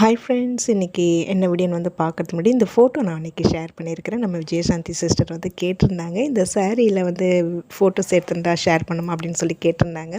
Hi friends இன்றைக்கி என்ன வீடியோன்னு வந்து பார்க்கறதுக்கு முன்னாடி இந்த ஃபோட்டோ நான் அன்றைக்கி ஷேர் பண்ணியிருக்கிறேன். நம்ம விஜயசாந்தி சிஸ்டர் வந்து கேட்டிருந்தாங்க. இந்த சாரியில் வந்து ஃபோட்டோஸ் எடுத்துருந்தா ஷேர் பண்ணுமா அப்படின்னு சொல்லி கேட்டிருந்தாங்க.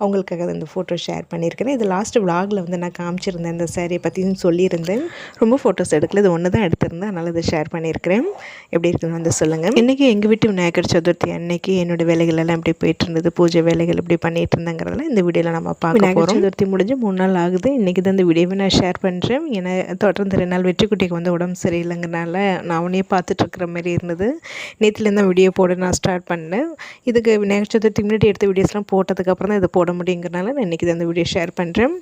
அவங்களுக்காக இந்த ஃபோட்டோ ஷேர் பண்ணியிருக்கிறேன். இது லாஸ்ட் விலாகில் வந்து நான் காமிச்சிருந்தேன் இந்த சாரியை பற்றியும் சொல்லியிருந்தேன். ரொம்ப ஃபோட்டோஸ் எடுக்கல. இது ஒன்று தான் எடுத்திருந்தேன். அதனால் இதை ஷேர் பண்ணியிருக்கிறேன். எப்படி இருக்குன்னு வந்து சொல்லுங்கள் இன்றைக்கி எங்கள் வீட்டு விநாயகர் சதுர்த்தி அன்னைக்கு என்னோடய வேலைகள் எல்லாம் எப்படி போயிட்டு இருந்தது? பூஜை வேலைகள் எப்படி பண்ணிட்டு இருந்தேங்கிறதெல்லாம் இந்த வீடியோவில் நம்ம பார்க்க போகிறோம் சதுர்த்தி முடிஞ்சு மூணு நாள் ஆகுது. இன்றைக்கி தான் இந்த வீடியோவை நான் ஷேர் பண்ணுறேன் ஏன்னா தொடர்ந்து ரெண்டு நாள் வெற்றிக்குட்டிக்கு வந்து உடம்பு சரியில்லைங்கிறனால நான் அவனே பார்த்துட்ருக்குற மாதிரி இருந்தது. நேற்றுலேருந்து தான் வீடியோ போட நான் ஸ்டார்ட் பண்ணேன். இதுக்கு விநாயகர் சதுர்த்திக்கு முன்னாடி எடுத்த வீடியோஸ்லாம் போட்டதுக்கப்புறம் தான் இதை போட முடியுங்கிறனால நான் இன்றைக்கி அந்த வீடியோ ஷேர் பண்ணுறேன்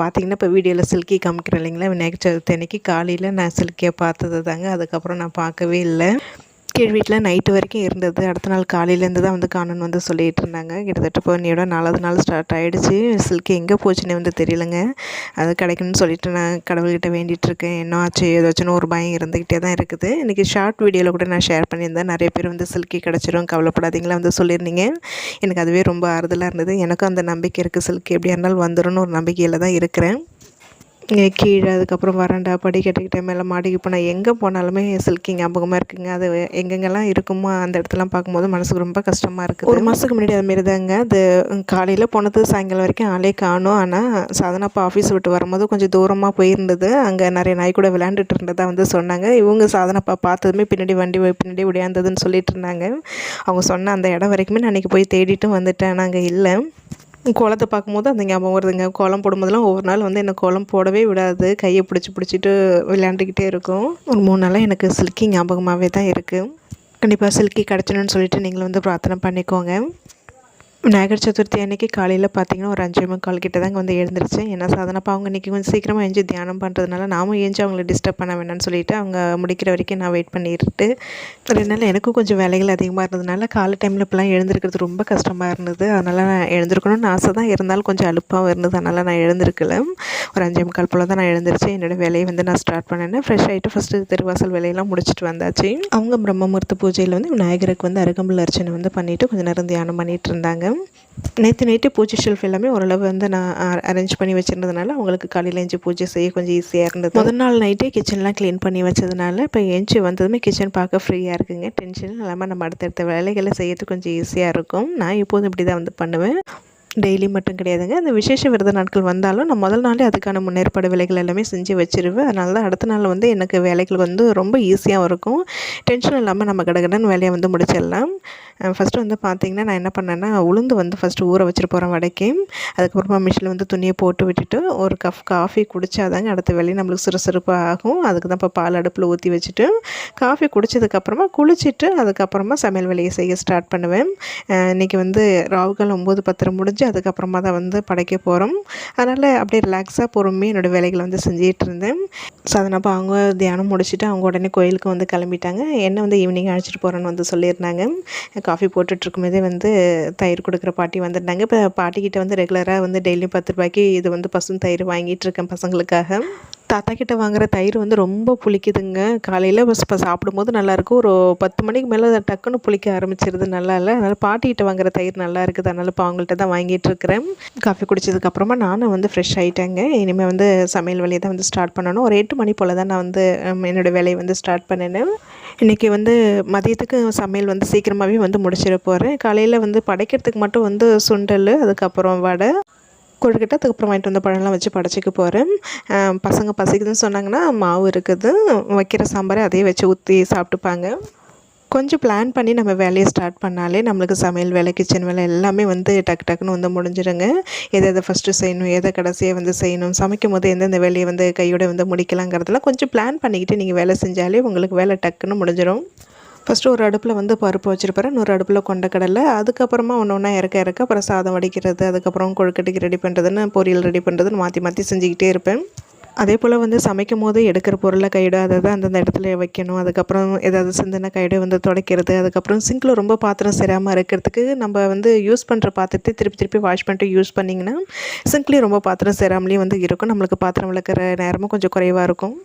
பார்த்தீங்கன்னா இப்போ வீடியோவில் சில்கி காமிக்கிறேன் இல்லைங்களா? விநாயகர் சதுர்த்தி அன்னைக்கு காலையில் நான் சில்கியை பார்த்தது தாங்க. அதுக்கப்புறம் நான் பார்க்கவே இல்லை. கீழ் வீட்டில் நைட்டு வரைக்கும் இருந்தது. அடுத்த நாள் காலையிலேருந்து தான் வந்து காணன் வந்து சொல்லிகிட்டு இருந்தாங்க. கிட்டத்தட்ட இப்போ நீயோட நாலாவது நாள் ஸ்டார்ட் ஆகிடுச்சு சில்க்கு எங்கே போச்சுன்னு வந்து தெரியலங்க. அது கிடைக்கணும்னு சொல்லிட்டு நான் கடவுள்கிட்ட வேண்டிகிட்டு இருக்கேன். என்ன ஆச்சு? ஏதாச்சும் ஒரு பயம் இருந்துக்கிட்டே தான் இருக்குது. இன்றைக்கி ஷார்ட் வீடியோவில் கூட நான் ஷேர் பண்ணியிருந்தேன். நிறைய பேர் வந்து சில்கி கிடச்சிரும் கவலைப்படாதீங்களா வந்து சொல்லியிருந்தீங்க. எனக்கு அதுவே ரொம்ப ஆறுதலாக இருந்தது. எனக்கும் அந்த நம்பிக்கை இருக்குது சில்கி எப்படியா இருந்தாலும் வந்துடும் ஒரு நம்பிக்கையில் தான் இருக்கிறேன். கீழே அதுக்கப்புறம் வரண்டா படிக்கட்டுக்கிட்ட மேலே மாடிக்கு போனால் எங்கே போனாலுமே சில்கி ஞாபகமாக இருக்குங்க. அது எங்கெங்கெல்லாம் இருக்குமோ அந்த இடத்துலாம் பார்க்கும்போது மனசுக்கு ரொம்ப கஷ்டமாக இருக்குது. ஒரு மாதத்துக்கு முன்னாடி அதுமாரி தாங்க அது காலையில் போனது சாயங்காலம் வரைக்கும் ஆளே காணும். ஆனால் சாதனா அப்போ ஆஃபீஸ் விட்டு வரும்போது கொஞ்சம் தூரமாக போயிருந்தது. அங்கே நிறைய நாய் கூட விளையாண்டுட்டு இருந்ததாக வந்து சொன்னாங்க. இவங்க சாதனப்பா பார்த்ததுமே பின்னாடி வண்டி பின்னாடி விளையாண்டதுன்னு சொல்லிட்டு இருந்தாங்க. அவங்க சொன்ன அந்த இடம் வரைக்குமே நான் அன்றைக்கி போய் தேடிட்டும் வந்துட்டேன். நாங்கள் இல்லை. கோலத்தை பார்க்கும்போது அந்த ஞாபகம் வருதுங்க. கோலம் போடும்போதெல்லாம் ஒவ்வொரு நாள் வந்து என்னை கோலம் போடவே விடாது. கையை பிடிச்சி பிடிச்சிட்டு விளையாண்டுக்கிட்டே இருக்கும். ஒரு மூணு நாளாக எனக்கு சில்கி ஞாபகமாகவே தான் இருக்குது கண்டிப்பாக சில்கி கிடச்சணுன்னு சொல்லிட்டு நீங்களும் வந்து பிரார்த்தனை பண்ணிக்கோங்க. விநாயகர் சதுர்த்தி அன்றைக்கி காலையில் பார்த்தீங்கன்னா ஒரு அஞ்சு முக்கால் கிட்ட தாங்க வந்து எழுந்திரிச்சேன் என்ன சாதனப்பா அவங்க இன்றைக்கி கொஞ்சம் சீக்கிரமாக எழுஞ்சி தியானம் பண்ணுறதுனால நாமும் எழுஞ்சி அவங்கள டிஸ்டர்ப் பண்ண வேணாம்னு சொல்லிட்டு அவங்க முடிக்கிற வரைக்கும் நான் வெயிட் பண்ணிட்டு ரெண்டு எனக்கும் கொஞ்சம் வேலைகள் அதிகமாக இருந்ததுனால காலை டைமில் இப்போலாம் எழுந்திருக்கிறது ரொம்ப கஷ்டமாக இருந்தது. அதனால் நான் எழுந்திருக்கணும்னு ஆசை தான் இருந்தாலும் கொஞ்சம் அலுப்பாகவும் இருந்தது. அதனால் நான் எழுந்திருக்கல. ஒரு அஞ்சு முக்கால் போல் தான் நான் எழுந்திரிச்சு. என்னோடய வேலையை வந்து நான் ஸ்டார்ட் பண்ணேன். ஃப்ரெஷ் ஆகிட்டு ஃபஸ்ட்டு திருவாசல் வேலையெல்லாம் முடிச்சுட்டு வந்தாச்சு. அவங்க பிரம்மமுகூர்த்த பூஜையில் வந்து விநாயகருக்கு வந்து அருகம்புல் அர்ச்சனை வந்து பண்ணிவிட்டு கொஞ்சம் நேரம் தியானம் பண்ணிகிட்டு இருந்தாங்க. நேற்று நைட்டு பூஜை ஷெல்ஃப் எல்லாமே ஓரளவு வந்து நான் அரேஞ்ச் பண்ணி வச்சுருந்ததுனால அவங்களுக்கு காலையில் எழுஞ்சி பூஜை செய்ய கொஞ்சம் ஈஸியாக இருந்தது. முதல் நாள் நைட்டே கிச்சன்லாம் க்ளீன் பண்ணி வச்சதுனால இப்போ எழுஞ்சி வந்ததுமே கிச்சன் பார்க்க ஃப்ரீயாக இருக்குங்க. டென்ஷன் இல்லாமல் நம்ம அடுத்தடுத்த வேலைகளை செய்யறதுக்கு கொஞ்சம் ஈஸியாக இருக்கும். நான் எப்போதும் இப்படி தான் வந்து பண்ணுவேன். டெய்லி மட்டும் கிடையாதுங்க. அந்த விசேஷ விரத நாட்கள் வந்தாலும் நான் முதல் நாளே அதுக்கான முன்னேற்பாடு வேலைகள் எல்லாமே செஞ்சு வச்சிருவேன். அதனால தான் அடுத்த நாள் வந்து எனக்கு வேலைகள் வந்து ரொம்ப ஈஸியாகவும் இருக்கும். டென்ஷன் இல்லாமல் நம்ம கடகடன் வேலையை வந்து முடிச்சிடலாம். ஃபஸ்ட்டு வந்து பார்த்திங்கன்னா நான் என்ன பண்ணேன்னா உளுந்து வந்து ஃபஸ்ட்டு ஊற வச்சுட்டு போகிறேன் வடைக்கு. அதுக்கப்புறமா மிஷினில் வந்து துணியை போட்டு விட்டுட்டு ஒரு கப் காஃபி குடித்தாதாங்க அடுத்த வேலையை நம்மளுக்கு சுறுசுறுப்பாக ஆகும். அதுக்கு தான் இப்போ பால் அடுப்பில் ஊற்றி வச்சுட்டு காஃபி குடித்ததுக்கப்புறமா குளிச்சுட்டு அதுக்கப்புறமா சமையல் வேலையை செய்ய ஸ்டார்ட் பண்ணுவேன். இன்றைக்கி வந்து ராவுகள் ஒம்பது பத்திரம் முடிஞ்சு அதுக்கப்புறமா தான் வந்து படைக்க போகிறோம் அதனால் அப்படியே ரிலாக்ஸாக பொறுமையாக என்னோடய வேலைகளை வந்து செஞ்சிகிட்டு இருந்தேன். சாதனப்போ அவங்க தியானம் முடிச்சுட்டு அவங்க உடனே கோயிலுக்கு வந்து கிளம்பிட்டாங்க. என்ன வந்து ஈவினிங் அழைச்சிட்டு போகிறேன்னு வந்து சொல்லியிருந்தாங்க. காஃபி போட்டுட்ருக்கும்போதே வந்து தயிர் கொடுக்குற பாட்டி வந்துருந்தாங்க இப்போ பாட்டிக்கிட்ட வந்து ரெகுலராக வந்து டெய்லியும் பத்து ரூபாய்க்கு இது வந்து பசும் தயிர் வாங்கிட்டு இருக்கேன் பசங்களுக்காக. தாத்தா கிட்ட வாங்குற தயிர் வந்து ரொம்ப புளிக்குதுங்க. காலையில் இப்போ சாப்பிடும்போது நல்லாயிருக்கும் ஒரு பத்து மணிக்கு மேலே டக்குன்னு புளிக்க ஆரம்பிச்சிருது நல்லா இல்லை அதனால் பாட்டிக்கிட்ட வாங்குற தயிர் நல்லா இருக்குது. அதனால் இப்போ அவங்கள்ட்ட தான் வாங்கிட்டு இருக்கிறேன். காஃபி குடிச்சதுக்கப்புறமா நானும் வந்து ஃப்ரெஷ் ஆகிட்டேங்க இனிமேல் வந்து சமையல் வேலையை தான் வந்து ஸ்டார்ட் பண்ணணும். ஒரு எட்டு மணி போல் தான் நான் வந்து என்னோடய வேலையை வந்து ஸ்டார்ட் பண்ணினேன். இன்றைக்கி வந்து மதியத்துக்கு சமையல் வந்து சீக்கிரமாகவே வந்து முடிச்சிட போகிறேன் காலையில் வந்து படைக்கிறதுக்கு மட்டும் வந்து சுண்டல் அதுக்கப்புறம் வடை. கொழுக்கட்டை அதுக்கப்புறம் வாங்கிட்டு வந்த பழம்லாம் வச்சு படைச்சிக்க போகிறேன் பசங்க பசிக்குதுன்னு சொன்னாங்கன்னா மாவு இருக்குது. வைக்கிற சாம்பாரை அதே வச்சு ஊற்றி சாப்பிட்டுப்பாங்க. கொஞ்சம் பிளான் பண்ணி நம்ம வேலையை ஸ்டார்ட் பண்ணாலே நம்மளுக்கு சமையல் வேலை கிச்சன் வேலை எல்லாமே வந்து டக்கு டக்குன்னு வந்து முடிஞ்சிடுங்க எதை எதை ஃபஸ்ட்டு செய்யணும் எதை கடைசியாக வந்து செய்யணும் சமைக்கும் போது எந்தெந்த வேலையை வந்து கையோடு வந்து முடிக்கலாங்கிறதெல்லாம் கொஞ்சம் பிளான் பண்ணிக்கிட்டு நீங்கள் வேலை செஞ்சாலே உங்களுக்கு வேலை டக்குன்னு முடிஞ்சிடும் ஃபஸ்ட்டு ஒரு அடுப்பில் வந்து பருப்பு வச்சுருப்பேன் இன்னொரு அடுப்பில் கொண்டக்கடலை அதுக்கப்புறமா ஒன்று ஒன்றா இறக்க இறக்க அப்புறம் சாதம் வடிக்கிறது அதுக்கப்புறம் கொழுக்கட்டைக்கு ரெடி பண்ணுறதுன்னு பொரியல் ரெடி பண்ணுறதுன்னு மாற்றி மாற்றி செஞ்சுக்கிட்டே இருப்பேன். அதே போல் வந்து சமைக்கும் போது எடுக்கிற பொருளை கையிட அதை தான் அந்தந்த இடத்துல வைக்கணும். அதுக்கப்புறம் ஏதாவது சிந்தனை கையிட வந்து துடைக்கிறது அதுக்கப்புறம் சிங்கில் ரொம்ப பாத்திரம் சேராமல் இருக்கிறதுக்கு நம்ம வந்து யூஸ் பண்ணுற பாத்திரத்தை திருப்பி திருப்பி வாஷ் பண்ணிட்டு யூஸ் பண்ணிங்கன்னா சிங்க்லேயும் ரொம்ப பாத்திரம் சேராமலேயும் வந்து இருக்கும். நம்மளுக்கு பாத்திரம் விளக்குற நேரமும் கொஞ்சம் குறைவாக இருக்கும்.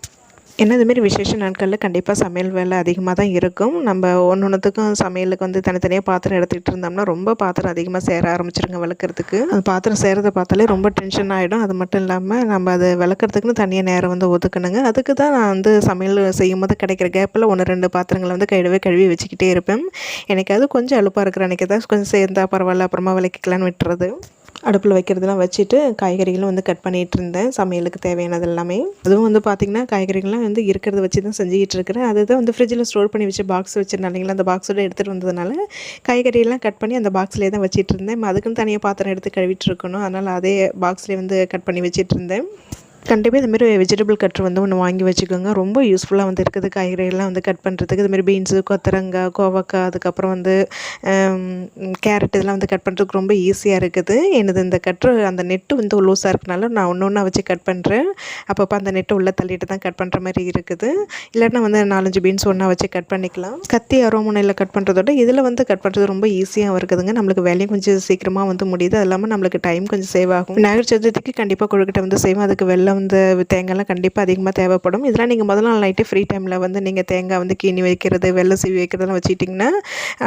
ஏன்னா இதுமாரி விசேஷ நாட்களில் கண்டிப்பாக சமையல் வேலை அதிகமாக தான் இருக்கும். நம்ம ஒன்று ஒன்றுத்துக்கும் சமையலுக்கு வந்து தனித்தனியாக பாத்திரம் எடுத்துக்கிட்டு இருந்தோம்னா ரொம்ப பாத்திரம் அதிகமாக சேர ஆரம்பிச்சிருங்க விளக்குறதுக்கு அந்த பாத்திரம் சேரதை பார்த்தாலே ரொம்ப டென்ஷன் ஆகிடும் அது மட்டும் இல்லாமல் நம்ம அதை விளக்குறதுக்குன்னு தனியாக நேரம் வந்து ஒதுக்கணுங்க. அதுக்கு தான் நான் வந்து சமையல் செய்யும் போது கிடைக்கிற கேப்பில் ஒன்று ரெண்டு பாத்திரங்களை வந்து கழுவி கழுவி வச்சுக்கிட்டே இருப்பேன். எனக்காவது கொஞ்சம் அலுப்பாக இருக்கிற அன்றைக்கி தான் கொஞ்சம் சேர்ந்தா பரவாயில்ல அப்புறமா விளக்கிக்கலான்னு விட்டுறது. அடுப்பில் வைக்கிறதெல்லாம் வச்சுட்டு காய்கறிகளும் வந்து கட் பண்ணிகிட்டு இருந்தேன் சமையலுக்கு தேவையானது எல்லாமே. அதுவும் வந்து பார்த்திங்கன்னா காய்கறிகள்லாம் வந்து இருக்கிறத வச்சு தான் செஞ்சுக்கிட்டு இருக்கிறேன் அதுதான் வந்து ஃப்ரிட்ஜில் ஸ்டோர் பண்ணி வச்சு பாக்ஸ் வச்சுருந்தேன். இல்லைங்களா அந்த பாக்ஸோட எடுத்துகிட்டு வந்ததுனால காய்கறியெல்லாம் கட் பண்ணி அந்த பாக்ஸ்லேயே தான் வச்சுட்டு இருந்தேன் அதுக்குன்னு தனியாக பாத்திரம் எடுத்து கழுவிட்டு இருக்கணும் அதனால் அதே பாக்ஸ்லேயே வந்து கட் பண்ணி வச்சுட்டு இருந்தேன் கண்டிப்பாக இதுமாரி வெஜிடபிள் கட்ரு வந்து ஒன்று வாங்கி வச்சுக்கோங்க. ரொம்ப யூஸ்ஃபுல்லாக வந்து இருக்குது. காய்கறிகள்லாம் வந்து கட் பண்ணுறதுக்கு இதுமாரி பீன்ஸு கொத்தரங்காய் கோவக்காய் அதுக்கப்புறம் வந்து கேரட் இதெல்லாம் வந்து கட் பண்ணுறதுக்கு ரொம்ப ஈஸியாக இருக்குது. எனது இந்த கட்ரு அந்த நெட்டு வந்து லூஸாக இருக்கனால நான் ஒன்று ஒன்றா வச்சு கட் பண்ணுறேன் அப்பப்போ அந்த நெட்டை உள்ளே தள்ளிட்டு தான் கட் பண்ணுற மாதிரி இருக்குது. இல்லைன்னா வந்து நாலஞ்சு பீன்ஸ் ஒன்றா வச்சு கட் பண்ணிக்கலாம். கத்தி அரோமுனையில் கட் பண்ணுறதோட இதில் வந்து கட் பண்ணுறது ரொம்ப ஈஸியாக இருக்குதுங்க. நம்மளுக்கு வேலையும் கொஞ்சம் சீக்கிரமாக வந்து முடியுது. அது இல்லாமல் நம்மளுக்கு டைம் கொஞ்சம் சேவ் ஆகும். விநாயகர் சதுர்த்திக்கு கண்டிப்பாக கொழுக்கிட்ட வந்து செய்வோம். அதுக்கு வெள்ளம் வந்து தேங்காய்லாம் கண்டிப்பாக அதிகமாக தேவைப்படும். இதெல்லாம் நீங்கள் முதல் நாள் நைட்டு ஃப்ரீ டைமில் வந்து நீங்கள் தேங்காய் வந்து கீனி வைக்கிறது வெள்ளை சீவி வைக்கிறதெல்லாம் வச்சுட்டிங்கன்னா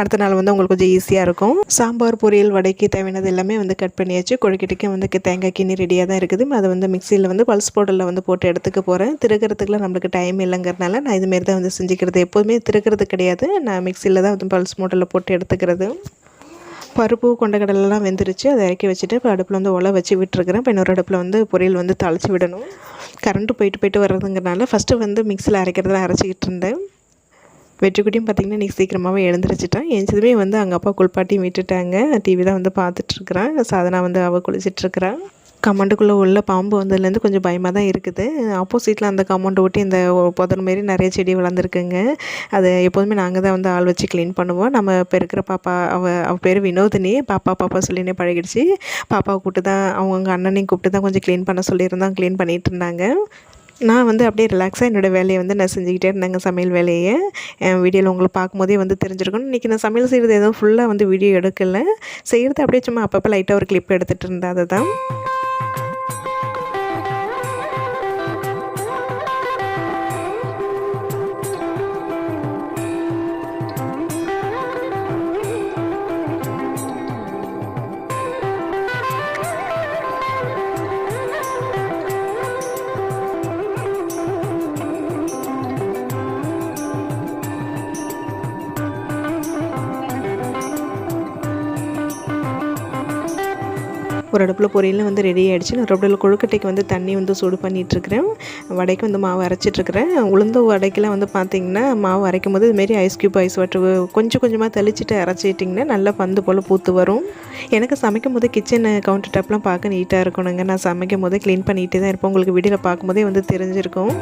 அடுத்த நாள் வந்து உங்களுக்கு கொஞ்சம் ஈஸியாக இருக்கும். சாம்பார் பொரியல் வடைக்கு தேவையானது எல்லாமே வந்து கட் பண்ணியாச்சு. கொழுக்கிட்டுக்கு வந்து தேங்காய் கீனி ரெடியாக தான் இருக்குது. அதை வந்து மிக்சியில் வந்து பல்ஸ் பவுடரில் வந்து போட்டு எடுத்துக்க போகிறேன் திருக்கிறதுக்குலாம் நம்மளுக்கு டைம் இல்லைங்கிறனால நான் இதுமாரி தான் வந்து செஞ்சுக்கிறது. எப்போதுமே திருக்கிறது கிடையாது. நான் மிக்சியில் தான் வந்து பல்ஸ் மோட்டரில் போட்டு எடுத்துக்கிறது. பருப்பு கொண்டக்கடலைலாம் வெந்துருச்சு. அதை இறக்கி வச்சுட்டு இப்போ அடுப்பில் வந்து ஒலை வச்சு விட்டுருக்குறேன். இப்போ இன்னொரு அடுப்பில் வந்து பொரியல் வந்து தாளித்து விடணும். கரண்ட்டு போயிட்டு போயிட்டு வர்றதுங்கிறனால ஃபஸ்ட்டு வந்து மிக்சியில் அரைக்கிறதுல அரைச்சிக்கிட்டு இருந்தேன். வெற்றிக்குட்டியும் பார்த்திங்கன்னா இன்றைக்கி சீக்கிரமாகவே எழுந்திரிச்சிட்டேன். எழுந்ததுமே வந்து அங்கே அப்பா குளிப்பாட்டியும் விட்டுட்டாங்க. டிவி தான் வந்து பார்த்துட்ருக்குறேன் சாதனா வந்து அவள் குளிச்சிட்ருக்குறான் கமாண்டுக்குள்ளே உள்ள பாம்பு வந்ததுலேருந்து கொஞ்சம் பயமாக தான் இருக்குது. ஆப்போசிட்டில் அந்த கமாண்டை ஒட்டி இந்த புதர் மாரி நிறைய செடி வளர்ந்துருக்குங்க. அது எப்போதுமே நாங்கள் தான் வந்து ஆள் வச்சு க்ளீன் பண்ணுவோம். நம்ம இப்போ இருக்கிற பாப்பா அவள் அவள் பேர் வினோதினி. பாப்பா பாப்பா சொல்லினே பழகிடுச்சு. பாப்பாவை கூப்பிட்டு தான் அவங்க அண்ணனையும் கூப்பிட்டு தான் கொஞ்சம் க்ளீன் பண்ண சொல்லியிருந்தோம். க்ளீன் பண்ணிகிட்டு இருந்தாங்க. நான் வந்து அப்படியே ரிலாக்ஸாக என்னோடய வேலையை வந்து நான் செஞ்சுக்கிட்டே இருந்தேங்க சமையல் வேலையை. என் வீடியோவில் உங்களை பார்க்கும்போதே வந்து தெரிஞ்சிருக்கணும் இன்றைக்கி நான் சமையல் செய்கிறது எதுவும் ஃபுல்லாக வந்து வீடியோ எடுக்கலை. செய்கிறது அப்படியே சும்மா அப்பப்போ லைட்டாக ஒரு கிளிப் எடுத்துகிட்டு இருந்தேன் அதுதான். ஒரு அடுப்பில் பொரியல் வந்து ரெடி ஆகிடுச்சு நான் அடுப்பில் கொழுக்கட்டைக்கு வந்து தண்ணி வந்து சூடு பண்ணிகிட்ருக்கிறேன் வடைக்கு வந்து மாவு அரைச்சிட்ருக்கிறேன் உளுந்த வடைக்கெலாம் வந்து பார்த்திங்கன்னா மாவு அரைக்கும் போது இதுமாரி ஐஸ் க்யூப் ஐஸ் வாட்டர் கொஞ்சம் கொஞ்சமாக தெளிச்சிட்டு அரைச்சிட்டிங்கன்னா நல்லா பந்து போல் பூத்து வரும். எனக்கு சமைக்கும் போது கிச்சன் கவுண்டர் டாப்லாம் பார்க்க நீட்டாக இருக்கணுங்க. நான் சமைக்கும் போதே க்ளீன் பண்ணிகிட்டே தான் இருப்பேன். உங்களுக்கு வீடியோவில் பார்க்கும்போதே வந்து தெரிஞ்சிருக்கும்.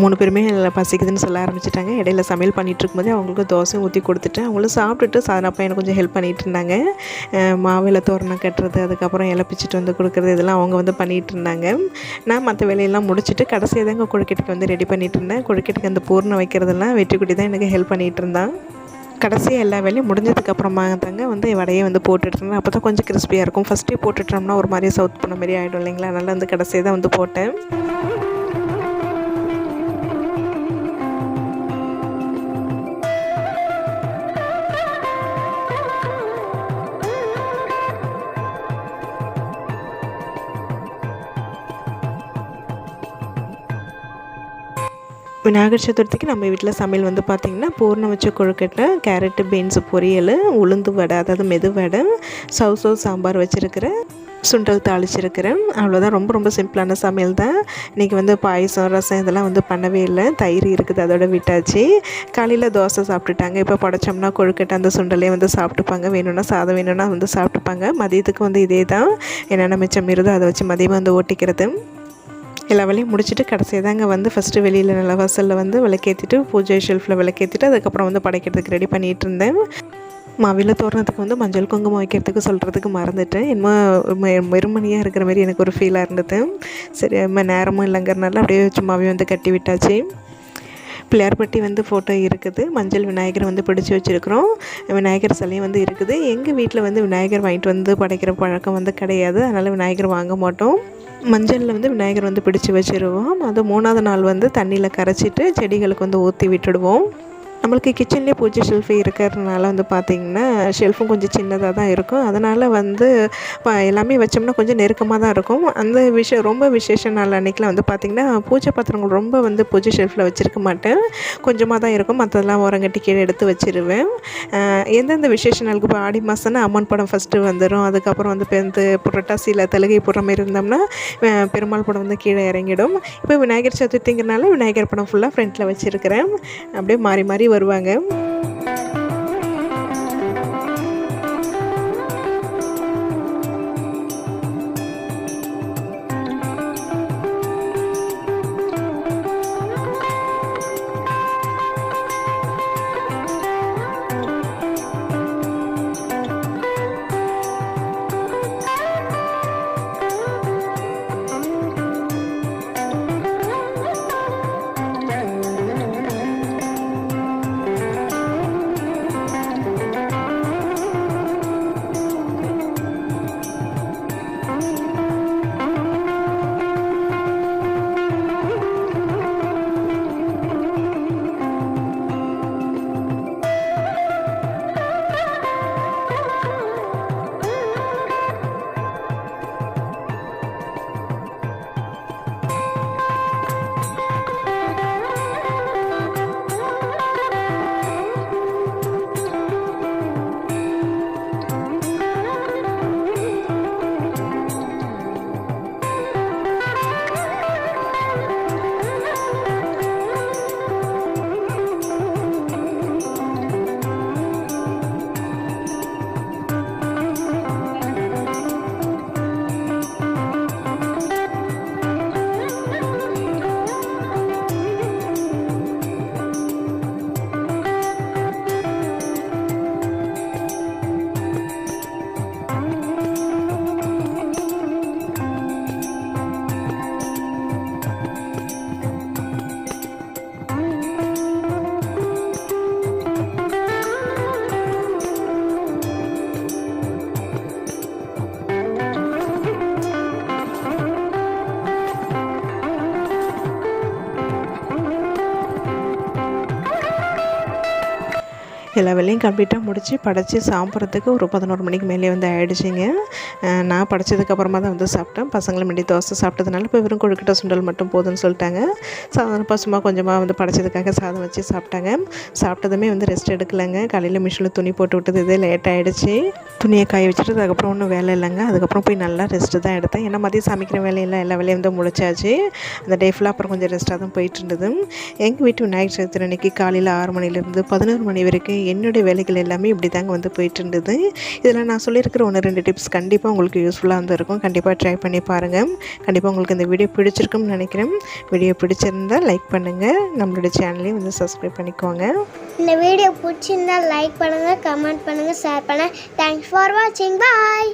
மூணு பேருமே பசிக்குதுன்னு சொல்ல ஆரம்பிச்சிட்டாங்க. இடையில சமையல் பண்ணிகிட்டு இருக்கும்போதே அவங்களுக்கு தோசையும் ஊற்றி கொடுத்துட்டேன். அவங்களும் சாப்பிட்டுட்டு சாதனப்பா எனக்கு கொஞ்சம் ஹெல்ப் பண்ணிகிட்டு இருந்தாங்க. மாவில் தோரணம் கட்டுறது அதுக்கப்புறம் இலை பிச்சுட்டு வந்து கொடுக்குறது இதெல்லாம் அவங்க வந்து பண்ணிகிட்டு இருந்தாங்க. நான் மற்ற வேலையெல்லாம் முடிச்சுட்டு கடைசியாக தாங்க கொழுக்கட்டைக்கு வந்து ரெடி பண்ணிகிட்டு இருந்தேன். கொழுக்கட்டைக்கு அந்த பூர்ணம் வைக்கிறதெல்லாம் வெற்றிக்குட்டி தான் எனக்கு ஹெல்ப் பண்ணிகிட்டு இருந்தான். கடைசியாக எல்லா வேலையும் முடிஞ்சதுக்கப்புறமா தாங்க வந்து வடையை வந்து போட்டுட்ருந்தேன் அப்போ தான் கொஞ்சம் கிறிஸ்பியாக இருக்கும். ஃபஸ்ட்டே போட்டுட்டோம்னா ஒரு மாதிரி சவுத் பண்ண மாதிரி ஆகிடும் இல்லைங்களா? அதனால் வந்து கடைசியாக தான் வந்து போட்டேன். விநாயகர் சதுர்த்திக்கு நம்ம வீட்டில் சமையல் வந்து பார்த்திங்கன்னா பூர்ணம் வச்ச கொழுக்கட்டை கேரட்டு பீன்ஸு பொரியல் உளுந்து வடை அதாவது மெது வடை சவு சவு சாம்பார் வச்சுருக்கிறேன் சுண்டல் தாளிச்சிருக்கிறேன் அவ்வளோதான் ரொம்ப ரொம்ப சிம்பிளான சமையல் தான். இன்றைக்கி வந்து பாயசம் ரசம் இதெல்லாம் வந்து பண்ணவே இல்லை. தயிர் இருக்குது அதோட விட்டாச்சு. காலையில் தோசை சாப்பிட்டுட்டாங்க. இப்போ படைச்சோம்னா கொழுக்கட்டை அந்த சுண்டலே வந்து சாப்பிட்டுப்பாங்க. வேணும்னா சாதம் வேணும்னா வந்து சாப்பிட்டுப்பாங்க. மதியத்துக்கு வந்து இதே தான் என்னென்ன மிச்சம் இருதோ அதை வச்சு மதியம் வந்து ஓட்டிக்கிறது. எல்லா வேலையும் முடிச்சுட்டு கடைசியாக தாங்க வந்து ஃபஸ்ட்டு வெளியில் நல்ல வாசலில் வந்து விளக்கேற்றிட்டு பூஜை ஷெல்ஃபில் விளக்கேற்றிட்டு அதுக்கப்புறம் வந்து படைக்கிறதுக்கு ரெடி பண்ணிகிட்டு இருந்தேன். மாவில தோரணத்துக்கு வந்து மஞ்சள் குங்குமம் வைக்கிறதுக்கு சொல்கிறதுக்கு மறந்துட்டேன். என்னமோ வெறுமணியாக இருக்கிற மாதிரி எனக்கு ஒரு ஃபீலாக இருந்தது. சரி நேரமும் இல்லைங்கிறனால அப்படியே சும்மாவே வந்து கட்டி விட்டாச்சு. பிள்ளையார்பட்டி வந்து ஃபோட்டோ இருக்குது. மஞ்சள் விநாயகர் வந்து பிடிச்சி வச்சுருக்குறோம். விநாயகர் சிலையும் வந்து இருக்குது. எங்கள் வீட்டில் வந்து விநாயகர் வாங்கிட்டு வந்து படைக்கிற பழக்கம் வந்து கிடையாது. அதனால் விநாயகர் வாங்க மாட்டோம். மஞ்சளில் வந்து விநாயகர் வந்து பிடிச்சி வச்சுருவோம். அது மூணாவது நாள் வந்து தண்ணியில் கரைச்சிட்டு செடிகளுக்கு வந்து ஊற்றி விட்டுடுவோம். நம்மளுக்கு கிச்சன்லேயே பூஜை ஷெல்ஃபு இருக்கிறதுனால வந்து பார்த்திங்கன்னா ஷெல்ஃபும் கொஞ்சம் சின்னதாக தான் இருக்கும். அதனால் வந்து எல்லாமே வச்சோம்னா கொஞ்சம் நெருக்கமாக தான் இருக்கும். அந்த விஷயம் ரொம்ப விசேஷ நாள் அன்றைக்கிலாம் வந்து பார்த்திங்கன்னா பூஜை பாத்திரங்கள் ரொம்ப வந்து பூஜை ஷெல்ஃபில் வச்சுருக்க மாட்டேன். கொஞ்சமாக தான் இருக்கும். மற்றதெல்லாம் உரங்கட்டி கீழே எடுத்து வச்சுருவேன். எந்தெந்த விசேஷ நாளுக்கு இப்போ ஆடி மாதம்னா அம்மன் படம் ஃபஸ்ட்டு வந்துடும் அதுக்கப்புறம் வந்து வந்து புரட்டாசியில் தலுகை போடுற மாதிரி இருந்தோம்னா பெருமாள் படம் வந்து கீழே இறங்கிடும். இப்போ விநாயகர் சதுர்த்திங்கிறனால விநாயகர் படம் ஃபுல்லாக ஃப்ரண்ட்டில் வச்சுருக்கிறேன். அப்படியே மாறி மாறி வருவாங்க எல்லா வேலையும் கம்ப்ளீட்டாக முடித்து படைச்சி சாப்பிட்றதுக்கு ஒரு பதினோரு மணிக்கு மேலே வந்து ஆகிடுச்சிங்க நான் படைச்சதுக்கப்புறமா தான் வந்து சாப்பிட்டேன். பசங்களை முன்னாடி தோசை சாப்பிட்டதுனால இப்போ வெறும் கொழுக்கட்டை சுண்டல் மட்டும் போதும்னு சொல்லிட்டாங்க. சாதம் சும்மா கொஞ்சமாக வந்து படைச்சதுக்காக சாதம் வச்சு சாப்பிட்டாங்க. சாப்பிட்டதுமே வந்து ரெஸ்ட் எடுக்கலைங்க. காலையில் மிஷினில் துணி போட்டு விட்டது இதே லேட் ஆகிடுச்சு துணியை காய வச்சுட்டு அதுக்கப்புறம் ஒன்றும் வேலை இல்லைங்க. அதுக்கப்புறம் போய் நல்லா ரெஸ்ட்டு தான் எடுத்தேன். ஏன்னா மதியம் சமைக்கிற வேலையெல்லாம் எல்லா வேலையும் வந்து முடிச்சாச்சு. அந்த டே ஃபுல்லாக அப்புறம் கொஞ்சம் ரெஸ்ட்டாக தான் போயிட்டு இருந்தது. எங்கள் வீட்டு விநாயகர் சதுர்த்தி அன்னைக்கு காலையில் ஆறு மணிலேருந்து பதினோரு மணி வரைக்கும் என்னுடைய வேலைகள் எல்லாமே இப்படி தாங்க வந்து போயிட்டு இருந்தது இதில் நான் சொல்லியிருக்கிற ஒன்று ரெண்டு டிப்ஸ் கண்டிப்பாக உங்களுக்கு யூஸ்ஃபுல்லாக இருந்திருக்கும் கண்டிப்பாக ட்ரை பண்ணி பாருங்கள். கண்டிப்பாக உங்களுக்கு இந்த வீடியோ பிடிச்சிருக்கும்னு நினைக்கிறேன். வீடியோ பிடிச்சிருந்தால் லைக் பண்ணுங்கள். நம்மளுடைய சேனலையும் வந்து சப்ஸ்கிரைப் பண்ணிக்கோங்க. இந்த வீடியோ பிடிச்சிருந்தால் லைக் பண்ணுங்கள் கமெண்ட் பண்ணுங்கள் ஷேர் பண்ணுங்கள். தேங்க்ஸ் ஃபார் வாட்சிங். பாய்.